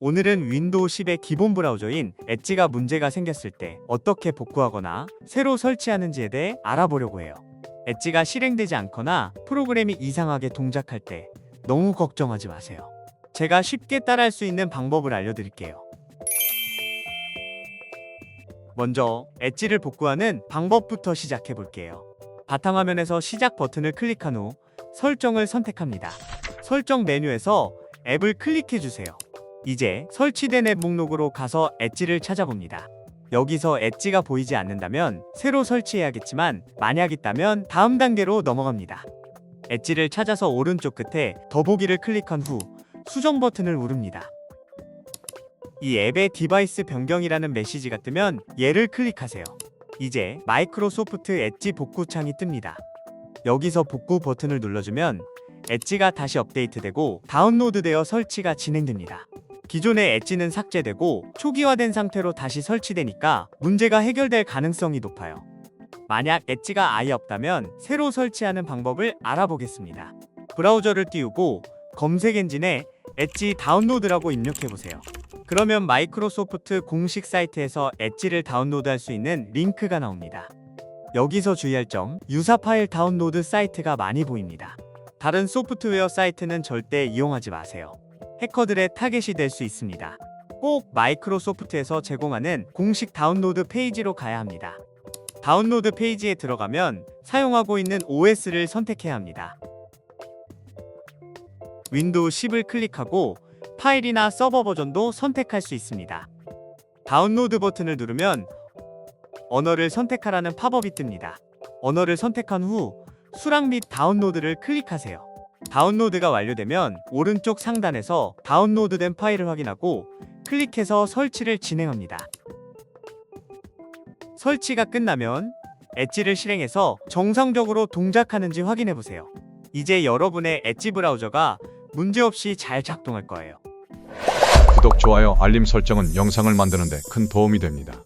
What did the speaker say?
오늘은 윈도우 10의 기본 브라우저인 엣지가 문제가 생겼을 때 어떻게 복구하거나 새로 설치하는지에 대해 알아보려고 해요. 엣지가 실행되지 않거나 프로그램이 이상하게 동작할 때 너무 걱정하지 마세요. 제가 쉽게 따라할 수 있는 방법을 알려드릴게요. 먼저 엣지를 복구하는 방법부터 시작해 볼게요. 바탕화면에서 시작 버튼을 클릭한 후 설정을 선택합니다. 설정 메뉴에서 앱을 클릭해 주세요. 이제 설치된 앱 목록으로 가서 엣지를 찾아봅니다. 여기서 엣지가 보이지 않는다면 새로 설치해야겠지만 만약 있다면 다음 단계로 넘어갑니다. 엣지를 찾아서 오른쪽 끝에 더보기를 클릭한 후 수정 버튼을 누릅니다. 이 앱의 디바이스 변경이라는 메시지가 뜨면 얘를 클릭하세요. 이제 마이크로소프트 엣지 복구 창이 뜹니다. 여기서 복구 버튼을 눌러주면 엣지가 다시 업데이트되고 다운로드되어 설치가 진행됩니다. 기존의 엣지는 삭제되고 초기화된 상태로 다시 설치되니까 문제가 해결될 가능성이 높아요. 만약 엣지가 아예 없다면 새로 설치하는 방법을 알아보겠습니다. 브라우저를 띄우고 검색 엔진에 엣지 다운로드라고 입력해 보세요. 그러면 마이크로소프트 공식 사이트에서 엣지를 다운로드할 수 있는 링크가 나옵니다. 여기서 주의할 점, 유사 파일 다운로드 사이트가 많이 보입니다. 다른 소프트웨어 사이트는 절대 이용하지 마세요. 해커들의 타겟이 될 수 있습니다. 꼭 마이크로소프트에서 제공하는 공식 다운로드 페이지로 가야 합니다. 다운로드 페이지에 들어가면 사용하고 있는 OS를 선택해야 합니다. 윈도우 10을 클릭하고 파일이나 서버 버전도 선택할 수 있습니다. 다운로드 버튼을 누르면 언어를 선택하라는 팝업이 뜹니다. 언어를 선택한 후 수락 및 다운로드를 클릭하세요. 다운로드가 완료되면 오른쪽 상단에서 다운로드된 파일을 확인하고 클릭해서 설치를 진행합니다. 설치가 끝나면 엣지를 실행해서 정상적으로 동작하는지 확인해 보세요. 이제 여러분의 엣지 브라우저가 문제없이 잘 작동할 거예요. 구독, 좋아요, 알림 설정은 영상을 만드는데 큰 도움이 됩니다.